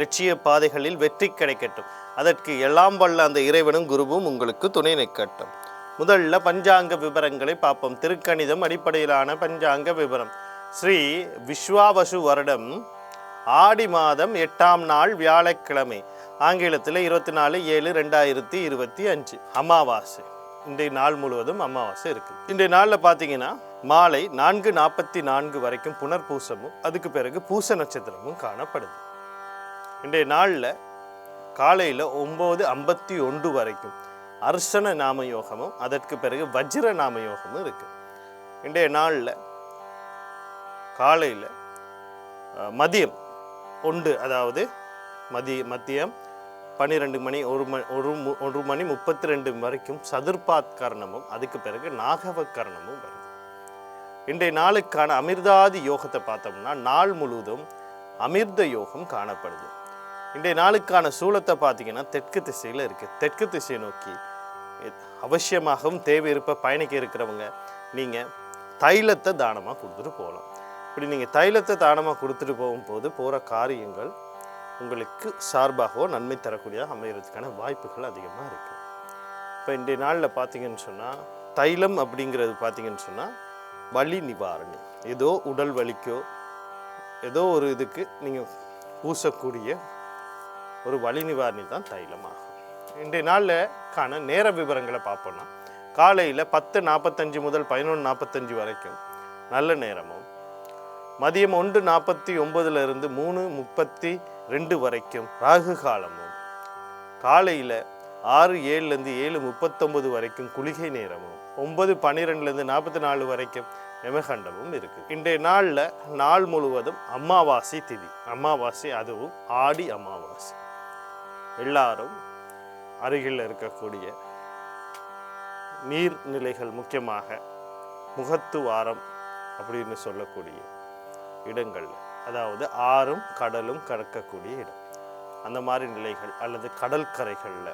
லட்சிய பாதைகளில் வெற்றி கிடைக்கட்டும். அதற்கு எல்லாம் வல்ல அந்த இறைவனும் குருவும் உங்களுக்கு துணை நிற்கட்டும். முதல்ல பஞ்சாங்க விவரங்களை பார்ப்போம். திருக்கணிதம் அடிப்படையிலான பஞ்சாங்க விவரம் ஸ்ரீ விஸ்வாவசு வருடம் ஆடி மாதம் எட்டாம் நாள் வியாழக்கிழமை ஆங்கிலத்தில் இருபத்தி நாலு ஏழு ரெண்டாயிரத்தி இருபத்தி அஞ்சு. அமாவாசை. இன்றைய நாள் முழுவதும் அமாவாசை இருக்குது. இன்றைய நாளில் பார்த்தீங்கன்னா மாலை நான்கு நாற்பத்தி நான்கு வரைக்கும் புனர்பூசமும் அதுக்கு பிறகு பூச நட்சத்திரமும் காணப்படுது. இன்றைய நாளில் காலையில் ஒம்பது ஐம்பத்தி ஒன்று வரைக்கும் அர்ஷன நாம யோகமும் அதற்கு பிறகு வஜ்ர நாம யோகமும் இருக்குது இன்றைய நாளில் காலையில் மதியம் ஒன்று அதாவது மதிய மதியம் பன்னிரெண்டு மணி ஒரு மணி ஒரு ஒரு மணி முப்பத்தி ரெண்டு வரைக்கும் சதுர்பாத் கரணமும் அதுக்கு பிறகு நாகவ கரணமும் வருது. இன்றைய நாளுக்கான அமிர்தாதி யோகத்தை பார்த்தோம்னா நாள் முழுவதும் அமிர்த யோகம் காணப்படுது. இன்றைய நாளுக்கான சூலத்தை பார்த்தீங்கன்னா தெற்கு திசையில் இருக்குது தெற்கு திசையை நோக்கி அவசியமாகவும் தேவை இருப்ப பயணிக்க இருக்கிறவங்க நீங்கள் தைலத்தை தானமாக கொடுத்துட்டு போகலாம். இப்படி நீங்கள் தைலத்தை தானமாக கொடுத்துட்டு போகும்போது போகிற காரியங்கள் உங்களுக்கு சார்பாகவோ நன்மை தரக்கூடிய அமைகிறதுக்கான வாய்ப்புகள் அதிகமாக இருக்குது இப்போ இன்றைய நாளில் பார்த்தீங்கன்னு சொன்னால் தைலம் அப்படிங்கிறது பார்த்தீங்கன்னு சொன்னால் வலி நிவாரணி. ஏதோ உடல் வலிக்கோ ஏதோ ஒரு இதுக்கு நீங்கள் பூசக்கூடிய ஒரு வழி நிவாரணி தான் தைலமாகும். இன்றைய நாளில் காண நேர விவரங்களை பார்ப்போம்னா காலையில் பத்து நாற்பத்தஞ்சு முதல் பதினொன்று நாற்பத்தஞ்சு வரைக்கும் நல்ல நேரமும் மதியம் ஒன்று நாற்பத்தி ஒம்பதுலேருந்து மூணு முப்பத்தி ரெண்டு வரைக்கும் ராகு காலமும் காலையில் ஆறு ஏழுலேருந்து ஏழு முப்பத்தொம்பது வரைக்கும் குளிகை நேரமும் ஒம்பது பன்னிரெண்டுலேருந்து நாற்பத்தி நாலு வரைக்கும் எமகண்டமும் இருக்குது இன்றைய நாளில் நாள் முழுவதும் அமாவாசை திதி. அமாவாசை அதுவும் ஆடி அமாவாசை. எல்லாரும் அருகில் இருக்கக்கூடிய நீர்நிலைகள் முக்கியமாக முகத்துவாரம் அப்படின்னு சொல்லக்கூடிய இடங்கள் அதாவது ஆறும் கடலும் கடக்கக்கூடிய இடம். அந்த மாதிரி நிலைகள் அல்லது கடற்கரைகளில்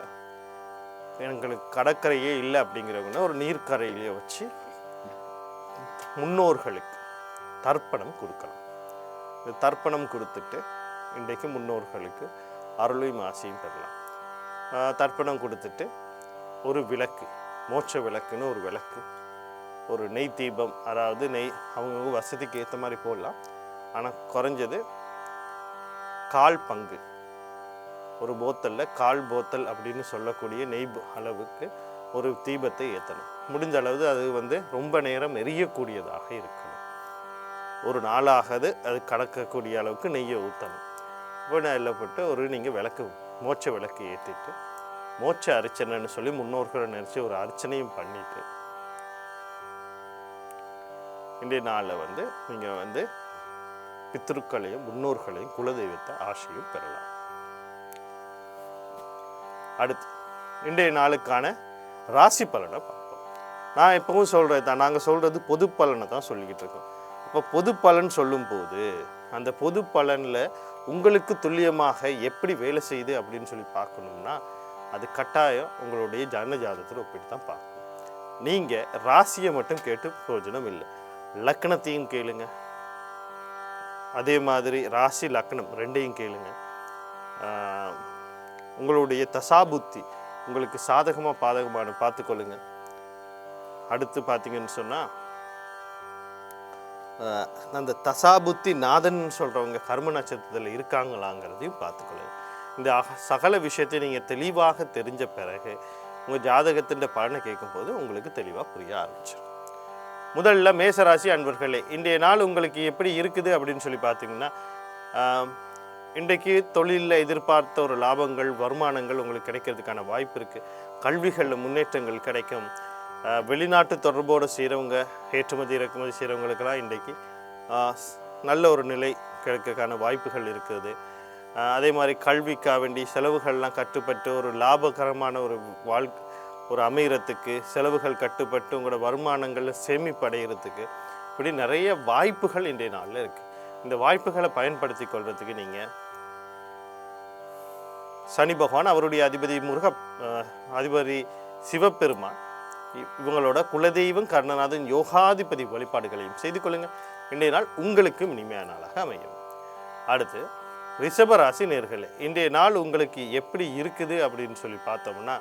எங்களுக்கு கடற்கரையே இல்லை அப்படிங்கிறவங்க ஒரு நீர்க்கரையிலேயே வச்சு முன்னோர்களுக்கு தர்ப்பணம் கொடுக்கலாம். இந்த தர்ப்பணம் கொடுத்துட்டு இன்றைக்கு முன்னோர்களுக்கு அருளையும் ஆசையும் பெறலாம் தர்ப்பணம் கொடுத்துட்டு ஒரு விளக்கு மோட்ச விளக்குன்னு ஒரு விளக்கு ஒரு நெய் தீபம் அதாவது நெய் அவங்கவுங்க வசதிக்கு ஏற்ற மாதிரி போடலாம். ஆனால் குறைஞ்சது கால் பங்கு. ஒரு போத்தலில் கால் போத்தல் அப்படின்னு சொல்லக்கூடிய நெய் அளவுக்கு ஒரு தீபத்தை ஏற்றணும் முடிஞ்ச அளவு அது வந்து ரொம்ப நேரம் எரியக்கூடியதாக இருக்கணும். ஒரு நாளாகது அது கடக்கக்கூடிய அளவுக்கு நெய்யை ஊற்றணும் வினாயில் போட்டு ஒரு நீங்கள் விளக்கு மோட்ச விளக்கு ஏற்றிட்டு மோட்ச அர்ச்சனைன்னு சொல்லி முன்னோர்களை நினச்சி ஒரு அர்ச்சனையும் பண்ணிட்டு இன்றைய நாளில் வந்து நீங்கள் வந்து பித்திருக்களையும் முன்னோர்களையும் குலதெய்வத்தை ஆசையும் பெறலாம். அடுத்து இன்றைய நாளுக்கான ராசி பலனை பார்ப்போம். நான் எப்பவும் சொல்கிறது தான் நாங்கள் சொல்கிறது பொது பலனை தான் சொல்லிக்கிட்டு இருக்கோம். இப்போ பொது பலன் சொல்லும்போது அந்த பொது பலனில் உங்களுக்கு துல்லியமாக எப்படி வேலை செய்யுது அப்படின்னு சொல்லி பார்க்கணும்னா அது கட்டாயம் உங்களுடைய ஜனஜாதகத்தில் ஒப்பிட்டு தான் பார்க்கணும். நீங்கள் ராசியை மட்டும் கேட்டு பிரயோஜனம் இல்லை. லக்கணத்தையும் கேளுங்க. அதே மாதிரி ராசி லக்னம் ரெண்டையும் கேளுங்க. உங்களுடைய தசாபுத்தி உங்களுக்கு சாதகமாக பாதகமான பார்த்துக்கொள்ளுங்க. அடுத்து பார்த்தீங்கன்னு சொன்னால் அந்த தசாபுத்தி நாதன் சொல்கிறவங்க கர்ம நட்சத்திரத்தில் இருக்காங்களாங்கிறதையும் பார்த்துக்கொள்ளுங்க. இந்த அக- சகல விஷயத்தை நீங்கள் தெளிவாக தெரிஞ்ச பிறகு உங்கள் ஜாதகத்தின் பலனை கேட்கும்போது உங்களுக்கு தெளிவாக புரிய ஆரம்பிச்சிடும் முதல்ல மேசராசி அன்பர்களே இன்றைய நாள் உங்களுக்கு எப்படி இருக்குது அப்படின்னு சொல்லி பார்த்தீங்கன்னா இன்றைக்கு தொழிலில் எதிர்பார்த்த ஒரு லாபங்கள் வருமானங்கள் உங்களுக்கு கிடைக்கிறதுக்கான வாய்ப்பு இருக்குது கல்விகளில் முன்னேற்றங்கள் கிடைக்கும். வெளிநாட்டு தொடர்போடு செய்கிறவங்க ஏற்றுமதி இறக்குமதி செய்கிறவங்களுக்கெல்லாம் இன்றைக்கு நல்ல ஒரு நிலை கிடைக்கிறதுக்கான வாய்ப்புகள் இருக்குது. அதே மாதிரி கல்விக்காக வேண்டி செலவுகள்லாம் கட்டுப்பட்டு ஒரு லாபகரமான ஒரு வாழ் ஒரு அமையறதுக்கு செலவுகள் கட்டுப்பட்டு உங்களோட வருமானங்களில் சேமிப்படைகிறதுக்கு இப்படி நிறைய வாய்ப்புகள் இன்றைய நாளில் இருக்குது இந்த வாய்ப்புகளை பயன்படுத்தி கொள்கிறதுக்கு நீங்கள் சனி பகவான் அவருடைய அதிபதி முருக அதிபதி சிவபெருமான் இவங்களோட குலதெய்வம் கர்ணநாதன் யோகாதிபதி வழிபாடுகளையும் செய்து கொள்ளுங்கள். இன்றைய நாள் உங்களுக்கு இனிமையான நாளாக அமையும். அடுத்து ரிஷபராசி நேர்களே இன்றைய நாள் உங்களுக்கு எப்படி இருக்குது அப்படின்னு சொல்லி பார்த்தோம்னா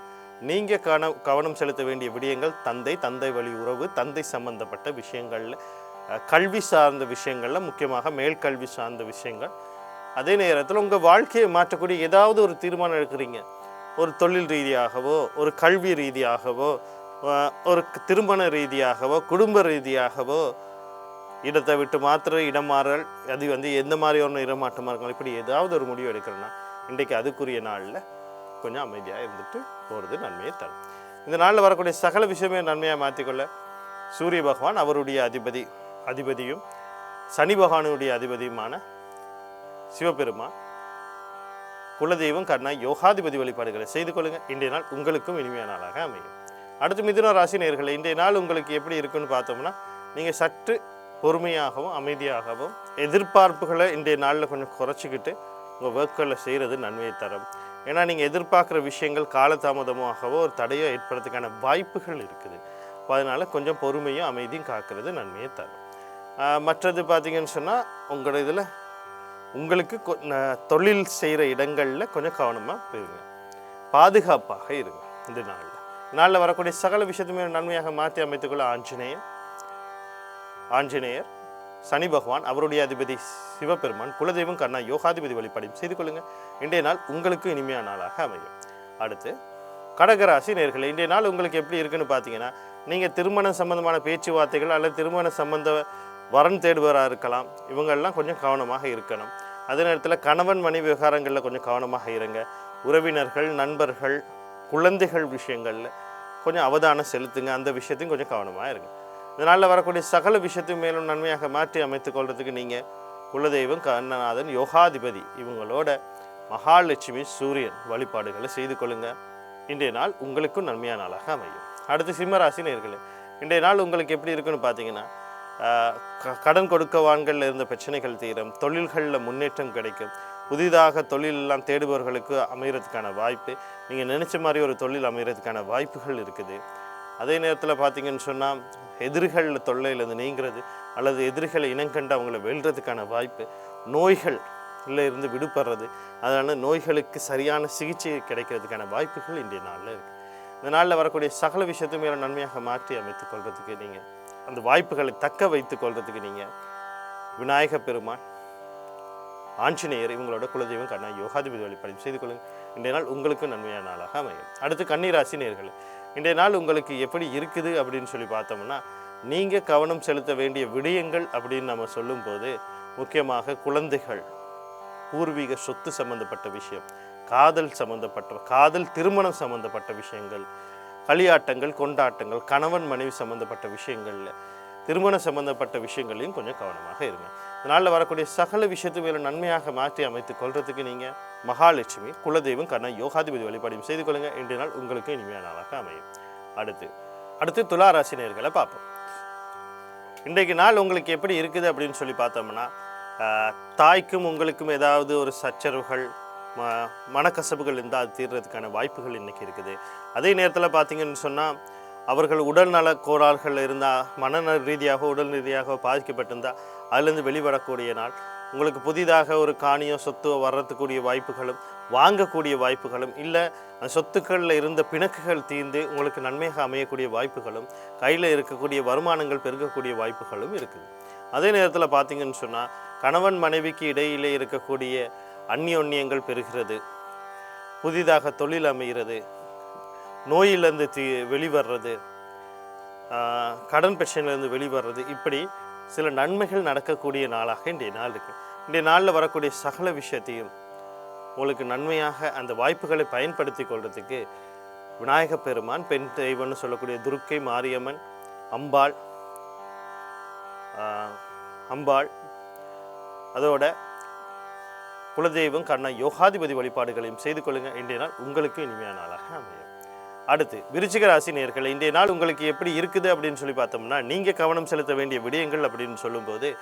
நீங்கள் கவன கவனம் செலுத்த வேண்டிய விடயங்கள் தந்தை தந்தை வழி உறவு தந்தை சம்பந்தப்பட்ட விஷயங்களில் கல்வி சார்ந்த விஷயங்களில் முக்கியமாக மேல்கல்வி சார்ந்த விஷயங்கள். அதே நேரத்தில் உங்கள் வாழ்க்கையை மாற்றக்கூடிய ஏதாவது ஒரு தீர்மானம் எடுக்கிறீங்க. ஒரு தொழில் ரீதியாகவோ ஒரு கல்வி ரீதியாகவோ ஒரு திருமண ரீதியாகவோ குடும்ப ரீதியாகவோ இடத்தை விட்டு மாத்திர இடம் மாறல் அது வந்து எந்த மாதிரி ஒன்று இடமாட்டமாக இருக்கலாம் இப்படி ஏதாவது ஒரு முடிவு எடுக்கிறேன்னா இன்றைக்கு அதுக்குரிய நாளில் கொஞ்சம் அமைதியாக இருந்துட்டு போகிறது நன்மையை தரும். இந்த நாளில் வரக்கூடிய சகல விஷயமே நன்மையாக மாற்றிக்கொள்ள சூரிய பகவான் அவருடைய அதிபதி அதிபதியும் சனி பகவானுடைய அதிபதியுமான சிவபெருமான் குலதெய்வம் கண்ணா யோகாதிபதி வழிபாடுகளை செய்து கொள்ளுங்கள் இன்றைய நாள் உங்களுக்கும் இனிமையான நாளாக அமையும். அடுத்து மிதுன ராசி நேர்களை இன்றைய நாள் உங்களுக்கு எப்படி இருக்குன்னு பார்த்தோம்னா நீங்கள் சற்று பொறுமையாகவும் அமைதியாகவும் எதிர்பார்ப்புகளை இன்றைய நாளில் கொஞ்சம் குறைச்சிக்கிட்டு உங்கள் ஒர்க்களில் செய்கிறது நன்மையை தரும். ஏன்னா நீங்கள் எதிர்பார்க்குற விஷயங்கள் காலதாமதமாகவோ ஒரு தடையோ ஏற்படுறதுக்கான வாய்ப்புகள் இருக்குது. அதனால் கொஞ்சம் பொறுமையும் அமைதியும் காக்கிறது நன்மையை தரும். மற்றது பார்த்திங்கன்னு சொன்னால் உங்களோட இதில் உங்களுக்கு கொ- தொழில் செய்கிற இடங்களில் கொஞ்சம் கவனமாக போயிருங்க. பாதுகாப்பாக இருங்க இந்த நாள். நாளில் வரக்கூடிய சகல விஷயத்துமே நன்மையாக மாற்றி அமைத்துக்கொள்ள ஆஞ்சநேயர். ஆஞ்சநேயர் சனி பகவான் அவருடைய அதிபதி சிவபெருமான் குலதெய்வம் கண்ணா யோகாதிபதி வழிபாடும் செய்து கொள்ளுங்கள் இன்றைய நாள் உங்களுக்கு இனிமையான நாளாக அமையும். அடுத்து கடகராசி நேர்களை இன்றைய நாள் உங்களுக்கு எப்படி இருக்குன்னு பார்த்தீங்கன்னா நீங்கள் திருமணம் சம்பந்தமான பேச்சுவார்த்தைகள் அல்லது திருமண சம்பந்த வரன் தேடுபவராக இருக்கலாம். இவங்கெல்லாம் கொஞ்சம் கவனமாக இருக்கணும். அதே நேரத்தில் கணவன் மனைவி விவகாரங்களில் கொஞ்சம் கவனமாக இருங்க. உறவினர்கள் நண்பர்கள் குழந்தைகள் விஷயங்களில் கொஞ்சம் அவதானம் செலுத்துங்க அந்த விஷயத்தையும் கொஞ்சம் கவனமாக இருங்க. இதனால் வரக்கூடிய சகல விஷயத்தையும் மேலும் நன்மையாக மாற்றி அமைத்துக் கொள்றதுக்கு நீங்கள் குலதெய்வம் கண்ணநாதன் யோகாதிபதி இவங்களோட மகாலட்சுமி சூரியன் வழிபாடுகளை செய்து கொள்ளுங்கள் இன்றைய நாள் உங்களுக்கும் நன்மையான நாளாக அமையும். அடுத்து சிம்மராசி நேர்களே இன்றைய நாள் உங்களுக்கு எப்படி இருக்குன்னு பார்த்தீங்கன்னா க- கடன் கொடுக்கவான்களில் இருந்த பிரச்சனைகள் தீரும் தொழில்களில் முன்னேற்றம் கிடைக்கும் புதிதாக தொழிலெல்லாம் தேடுபவர்களுக்கு அமைகிறதுக்கான வாய்ப்பு நீங்கள் நினச்ச மாதிரி ஒரு தொழில் அமைகிறதுக்கான வாய்ப்புகள் இருக்குது. அதே நேரத்தில் பார்த்தீங்கன்னு சொன்னால் எதிரிகள் தொல்லையிலேருந்து நீங்கிறது அல்லது எதிரிகளை இனங்கண்டு அவங்கள வெல்றதுக்கான வாய்ப்பு நோய்கள் இல்லை இருந்து விடுபடுறது அதனால் நோய்களுக்கு சரியான சிகிச்சை கிடைக்கிறதுக்கான வாய்ப்புகள் இன்றைய நாளில் இருக்குது இந்த நாளில் வரக்கூடிய சகல விஷயத்தையும் மேலே நன்மையாக மாற்றி அமைத்துக் கொள்றதுக்கு நீங்கள் அந்த வாய்ப்புகளை தக்க வைத்துக் கொள்வதுக்கு நீங்கள் விநாயக பெருமான் ஆஞ்சநேயர் இவங்களோட குலதெய்வம் கண்ணா யோகாதிபதி வழிபாடு செய்து கொள்ளுங்கள் இன்றைய நாள் உங்களுக்கு நன்மையான நாளாக அமையும். அடுத்து கன்னிராசி நேர்கள் இன்றைய நாள் உங்களுக்கு எப்படி இருக்குது அப்படின்னு சொல்லி பார்த்தோம்னா நீங்கள் கவனம் செலுத்த வேண்டிய விடயங்கள் அப்படின்னு நம்ம சொல்லும்போது முக்கியமாக குழந்தைகள் பூர்வீக சொத்து சம்பந்தப்பட்ட விஷயம் காதல் சம்பந்தப்பட்ட காதல் திருமணம் சம்பந்தப்பட்ட விஷயங்கள் களியாட்டங்கள் கொண்டாட்டங்கள் கணவன் மனைவி சம்பந்தப்பட்ட விஷயங்களில் திருமணம் சம்பந்தப்பட்ட விஷயங்களையும் கொஞ்சம் கவனமாக இருங்க. இதனால் வரக்கூடிய சகல விஷயத்தையும் மேலும் நன்மையாக மாற்றி அமைத்துக் கொள்றதுக்கு நீங்கள் மகாலட்சுமி குலதெய்வம் கண்ணா யோகாதிபதி வழிபாடையும் செய்து கொள்ளுங்கள் இன்றைய நாள் உங்களுக்கு இனிமையான நாளாக அமையும். அடுத்து அடுத்து துளாராசி நேர்களை பார்ப்போம். இன்றைக்கு நாள் உங்களுக்கு எப்படி இருக்குது அப்படின்னு சொல்லி பார்த்தோம்னா ஆஹ், தாய்க்கும் உங்களுக்கும் ஏதாவது ஒரு சச்சரவுகள் ம மனக்கசப்புகள் இருந்தால் அது தீர்றதுக்கான வாய்ப்புகள் இன்றைக்கி இருக்குது. அதே நேரத்தில் பார்த்தீங்கன்னு சொன்னால் அவர்கள் உடல்நல கோளாறுகள் இருந்தால் மனநல ரீதியாக உடல் ரீதியாக பாதிக்கப்பட்டிருந்தால் அதுலேருந்து வெளிவரக்கூடிய நாள். உங்களுக்கு புதிதாக ஒரு காணியோ சொத்தோ வர்றதுக்கூடிய வாய்ப்புகளும் வாங்கக்கூடிய வாய்ப்புகளும் இல்லை அந்த சொத்துக்களில் இருந்த பிணக்குகள் தீர்ந்து உங்களுக்கு நன்மையாக அமையக்கூடிய வாய்ப்புகளும் கையில் இருக்கக்கூடிய வருமானங்கள் பெருகக்கூடிய வாய்ப்புகளும் இருக்குது. அதே நேரத்தில் பார்த்தீங்கன்னு சொன்னால் கணவன் மனைவிக்கு இடையிலே இருக்கக்கூடிய அந்நியோன்யங்கள் பெறுகிறது புதிதாக தொழில் அமைகிறது. நோயிலேருந்து தீ வெளிவர்றது கடன் பிரச்சனையிலேருந்து வெளிவர்றது இப்படி சில நன்மைகள் நடக்கக்கூடிய நாளாக இன்றைய நாள் இருக்குது இன்றைய நாளில் வரக்கூடிய சகல விஷயத்தையும் உங்களுக்கு நன்மையாக அந்த வாய்ப்புகளை பயன்படுத்தி கொள்றதுக்கு விநாயக பெருமான் பெண் தெய்வம்னு சொல்லக்கூடிய துர்க்கை மாரியம்மன் அம்பாள் அம்பாள் அதோட குலதெய்வம் கண்ண யோகாதிபதி வழிபாடுகளையும் செய்து கொள்ளுங்கள் இன்றைய நாள் உங்களுக்கு இனிமையான நாளாக அமையும் அடுத்து விருச்சிக ராசி நேர்களை இன்றைய நாள் உங்களுக்கு எப்படி இருக்குது அப்படின்னு சொல்லி பார்த்தோம்னா நீங்கள் கவனம் செலுத்த வேண்டிய விடயங்கள் அப்படின்னு சொல்லும்போது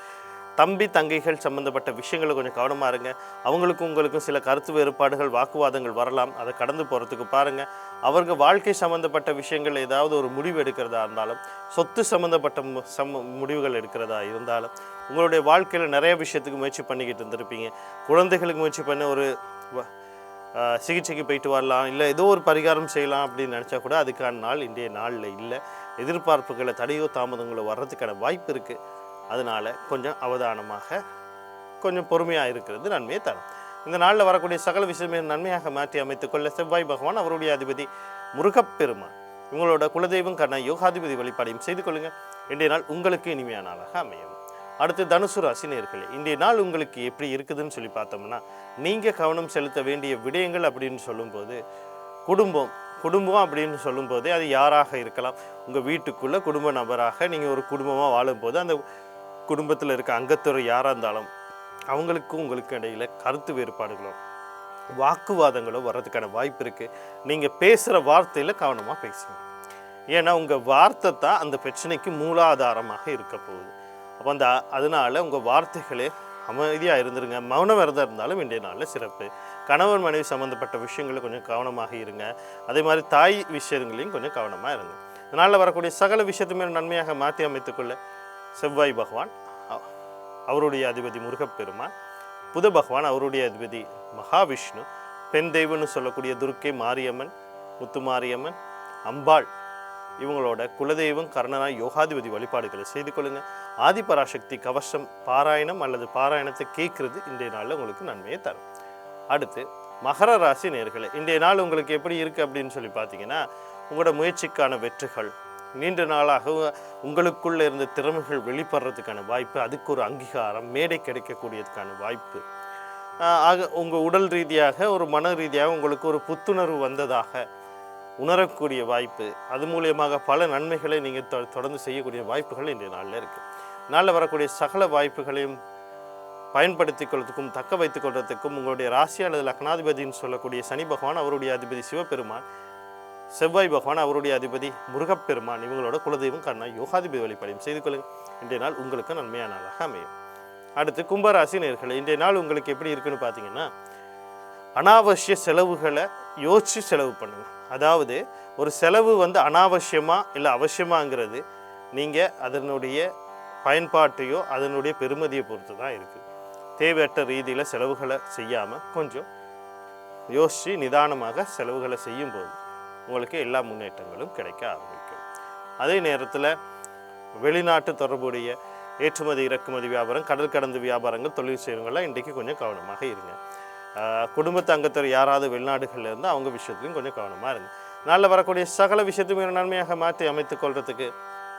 தம்பி தங்கைகள் சம்பந்தப்பட்ட விஷயங்களை கொஞ்சம் கவனமாக இருங்க. அவங்களுக்கும் உங்களுக்கும் சில கருத்து வேறுபாடுகள் வாக்குவாதங்கள் வரலாம். அதை கடந்து போகிறதுக்கு பாருங்கள் அவர்கள் வாழ்க்கை சம்மந்தப்பட்ட விஷயங்கள் ஏதாவது ஒரு முடிவு எடுக்கிறதா இருந்தாலும் சொத்து சம்மந்தப்பட்ட மு- சம்ம முடிவுகள் எடுக்கிறதா இருந்தாலும் உங்களுடைய வாழ்க்கையில் நிறைய விஷயத்துக்கு முயற்சி பண்ணிக்கிட்டு இருந்திருப்பீங்க. குழந்தைகளுக்கு முயற்சி பண்ண ஒரு வ- சிகிச்சைக்கு போயிட்டு வரலாம் இல்லை ஏதோ ஒரு பரிகாரம் செய்யலாம் அப்படின்னு நினச்சா கூட அதுக்கான நாள் இன்றைய நாளில் இல்லை. எதிர்பார்ப்புகளை தடையோ தாமதங்களோ வர்றதுக்கான வாய்ப்பு இருக்குது அதனால் கொஞ்சம் அவதானமாக கொஞ்சம் பொறுமையாக இருக்கிறது நன்மையை தரும். இந்த நாளில் வரக்கூடிய சகல விஷயமே நன்மையாக மாற்றி அமைத்துக்கொள்ள செவ்வாய் பகவான் அவருடைய அதிபதி முருகப்பெருமான் உங்களோட குலதெய்வம் கண்ண யோகாதிபதி வழிபாடையும் செய்து கொள்ளுங்கள் இன்றைய நாள் உங்களுக்கு இனிமையான நாளாக அமையும் அடுத்து தனுசு ராசி நேர்களே இன்றைய நாள் உங்களுக்கு எப்படி இருக்குதுன்னு சொல்லி பார்த்தோம்னா நீங்கள் கவனம் செலுத்த வேண்டிய விடயங்கள் அப்படின்னு சொல்லும்போது குடும்பம் குடும்பம் அப்படின்னு சொல்லும்போது அது யாராக இருக்கலாம்? உங்கள் வீட்டுக்குள்ளே குடும்ப நபராக நீங்கள் ஒரு குடும்பமாக வாழும்போது அந்த குடும்பத்தில் இருக்க அங்கத்துறை யாராக இருந்தாலும் அவங்களுக்கும் உங்களுக்கு இடையில் கருத்து வேறுபாடுகளும் வாக்குவாதங்களும் வர்றதுக்கான வாய்ப்பு இருக்குது நீங்கள் பேசுகிற வார்த்தையில் கவனமாக பேசுங்க. ஏன்னா உங்கள் வார்த்தை தான் அந்த பிரச்சனைக்கு மூலாதாரமாக இருக்க போகுது. அப்போ அந்த அதனால் உங்கள் வார்த்தைகளே அமைதியாக இருந்துருங்க. மௌன விரதம் இருந்தாலும் இன்றைய நாளில் சிறப்பு. கணவன் மனைவி சம்மந்தப்பட்ட விஷயங்களில் கொஞ்சம் கவனமாக இருங்க. அதே மாதிரி தாய் விஷயங்களையும் கொஞ்சம் கவனமாக இருங்க. இதனால் வரக்கூடிய சகல விஷயத்துமே நன்மையாக மாற்றி அமைத்துக்கொள்ள செவ்வாய் பகவான் அவருடைய அதிபதி முருகப்பெருமான் புத பகவான் அவருடைய அதிபதி மகாவிஷ்ணு பெண் தெய்வம்னு சொல்லக்கூடிய துர்க்கை மாரியம்மன் முத்துமாரியம்மன் அம்பாள் இவங்களோட குலதெய்வம் கர்ணனா யோகாதிபதி வழிபாடுகளை செய்து கொள்ளுங்கள் ஆதிபராசக்தி கவசம் பாராயணம் அல்லது பாராயணத்தை கேட்குறது இன்றைய நாளில் உங்களுக்கு நன்மையை தரும். அடுத்து மகர ராசி நேர்களை இன்றைய நாள் உங்களுக்கு எப்படி இருக்குது அப்படின்னு சொல்லி பார்த்தீங்கன்னா உங்களோட முயற்சிக்கான வெற்றிகள் நீண்ட நாளாக உங்களுக்குள்ளே இருந்த திறமைகள் வெளிப்படுறதுக்கான வாய்ப்பு அதுக்கு ஒரு அங்கீகாரம் மேடை கிடைக்கக்கூடியதுக்கான வாய்ப்பு. ஆக உங்கள் உடல் ரீதியாக ஒரு மன ரீதியாக உங்களுக்கு ஒரு புத்துணர்வு வந்ததாக உணரக்கூடிய வாய்ப்பு அது மூலியமாக பல நன்மைகளை நீங்கள் தொ தொடர்ந்து செய்யக்கூடிய வாய்ப்புகள் இன்றைய நாளில் இருக்குது நாளில் வரக்கூடிய சகல வாய்ப்புகளையும் பயன்படுத்திக் கொள்வதற்கும் தக்க வைத்துக் கொள்வதற்கும் உங்களுடைய ராசி அல்லது லக்னாதிபதின்னு சொல்லக்கூடிய சனி பகவான் அவருடைய அதிபதி சிவபெருமான் செவ்வாய் பகவான் அவருடைய அதிபதி முருகப்பெருமான் இவங்களோட குலதெய்வம் கண்ணா யோகாதிபதி வழிபாடையும் செய்து கொள்ளுங்கள் இன்றைய நாள் உங்களுக்கு நன்மையான நாளாக அமையும். அடுத்து கும்பராசி நேர்களை இன்றைய நாள் உங்களுக்கு எப்படி இருக்குன்னு பார்த்தீங்கன்னா அனாவசிய செலவுகளை யோசித்து செலவு பண்ணுங்கள் அதாவது ஒரு செலவு வந்து அனாவசியமா இல்லை அவசியமாங்கிறது நீங்கள் அதனுடைய பயன்பாட்டையோ அதனுடைய பெருமதியை பொறுத்து தான் இருக்குது தேவையற்ற ரீதியில் செலவுகளை செய்யாமல் கொஞ்சம் யோசித்து நிதானமாக செலவுகளை செய்யும்போது உங்களுக்கு எல்லா முன்னேற்றங்களும் கிடைக்க ஆரம்பிக்கும். அதே நேரத்தில் வெளிநாட்டு தொடர்புடைய ஏற்றுமதி இறக்குமதி வியாபாரம் கடல் கடந்த வியாபாரங்கள் தொழில் செய்கிறவங்களாம் இன்றைக்கு கொஞ்சம் கவனமாக இருங்க. குடும்பத்து அங்கத்தர் யாராவது வெளிநாடுகளில் இருந்து அவங்க விஷயத்துலையும் கொஞ்சம் கவனமாக இருங்க. நாளில் வரக்கூடிய சகல விஷயத்தையும் நன்மையாக மாற்றி அமைத்துக் கொள்றதுக்கு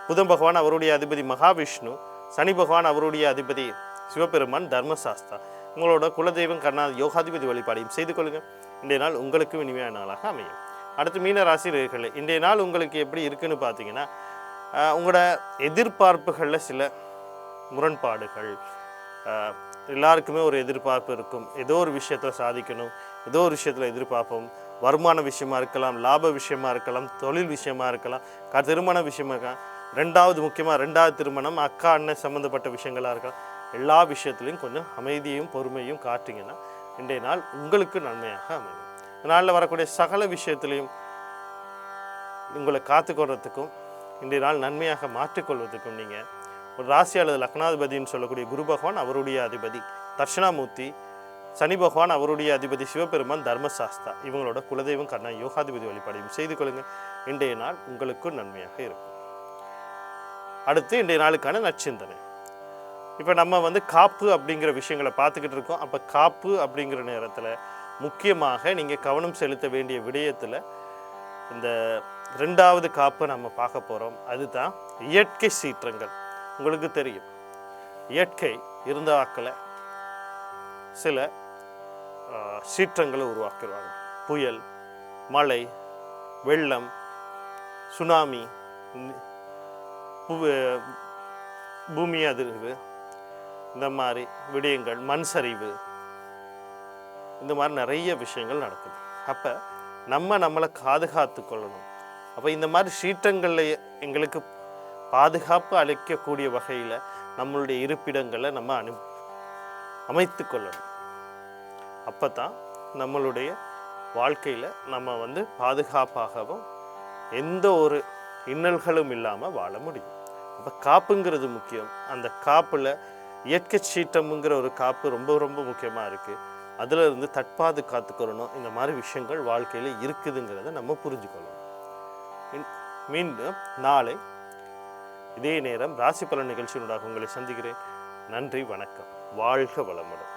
புதன் பகவான் அவருடைய அதிபதி மகாவிஷ்ணு சனி பகவான் அவருடைய அதிபதி சிவபெருமான் தர்மசாஸ்தா உங்களோட குலதெய்வம் கர்ணா யோகாதிபதி வழிபாடையும் செய்து கொள்ளுங்க. இன்றைய நாள் உங்களுக்கும் இனிமையான நாளாக அமையும். அடுத்து மீன இன்றைய நாள் உங்களுக்கு எப்படி இருக்குன்னு பார்த்தீங்கன்னா உங்களோட எதிர்பார்ப்புகளில் சில முரண்பாடுகள் எல்லாருக்குமே ஒரு எதிர்பார்ப்பு இருக்கும். ஏதோ ஒரு விஷயத்தில் சாதிக்கணும் ஏதோ ஒரு விஷயத்தில் எதிர்பார்ப்போம். வருமான விஷயமா இருக்கலாம் லாப விஷயமா இருக்கலாம் தொழில் விஷயமா இருக்கலாம் க திருமண விஷயமா இருக்கலாம். ரெண்டாவது முக்கியமாக ரெண்டாவது திருமணம் அக்கா அண்ணன் சம்மந்தப்பட்ட விஷயங்களாக இருக்கலாம். எல்லா விஷயத்துலையும் கொஞ்சம் அமைதியும் பொறுமையும் காட்டிங்கன்னா இன்றைய நாள் உங்களுக்கு நன்மையாக அமையும். நாளில் வரக்கூடிய சகல விஷயத்துலையும் உங்களை காத்துக்கொள்றதுக்கும் இன்றைய நாள் நன்மையாக மாற்றிக்கொள்வதற்கும் நீங்கள் ஒரு ராசி அல்லது லக்னாதிபதின்னு சொல்லக்கூடிய குரு பகவான் அவருடைய அதிபதி தர்ஷனாமூர்த்தி சனி பகவான் அவருடைய அதிபதி சிவபெருமான் தர்மசாஸ்தா. இவங்களோட குலதெய்வம் கண்ணா யோகாதிபதி வழிபாடையும் செய்து கொள்ளுங்கள் இன்றைய நாள் உங்களுக்கும் நன்மையாக இருக்கும். அடுத்து இன்றைய நாளுக்கான நச்சிந்தனை இப்போ நம்ம வந்து காப்பு அப்படிங்கிற விஷயங்களை பார்த்துக்கிட்டு இருக்கோம். அப்போ காப்பு அப்படிங்கிற நேரத்தில் முக்கியமாக நீங்கள் கவனம் செலுத்த வேண்டிய விடயத்தில் இந்த ரெண்டாவது காப்பை நம்ம பார்க்க போகிறோம் அதுதான் இயற்கை சீற்றங்கள். உங்களுக்கு தெரியும். இயற்கை இருந்தாக்கில் சில சீற்றங்களை உருவாக்கிடுவாங்க. புயல் மழை வெள்ளம் சுனாமி பூமி அதிர்வு இந்த மாதிரி விடயங்கள் மண் சரிவு இந்த மாதிரி நிறைய விஷயங்கள் நடக்குது. அப்போ நம்ம நம்மளை பாதுகாத்து கொள்ளணும். அப்போ இந்த மாதிரி சீற்றங்களில் எங்களுக்கு பாதுகாப்பு அளிக்கக்கூடிய வகையில் நம்மளுடைய இருப்பிடங்களை நம்ம அனு அமைத்து கொள்ளணும். அப்போ தான் நம்மளுடைய வாழ்க்கையில் நம்ம வந்து பாதுகாப்பாகவும் எந்த ஒரு இன்னல்களும் இல்லாமல் வாழ முடியும். அப்போ காப்புங்கிறது முக்கியம். அந்த காப்பில் இயற்கை சீற்றம்ங்கிற ஒரு காப்பு ரொம்ப ரொம்ப முக்கியமாக இருக்குது அதில் இருந்து தற்பாது இந்த மாதிரி விஷயங்கள் வாழ்க்கையில் இருக்குதுங்கிறத நம்ம புரிஞ்சுக்கொள்ளணும். மீண்டும் நாளை இதே நேரம் ராசி பலன் நிகழ்ச்சியினூடாக உங்களை சந்திக்கிறேன். நன்றி வணக்கம். வாழ்க வளமுடன்.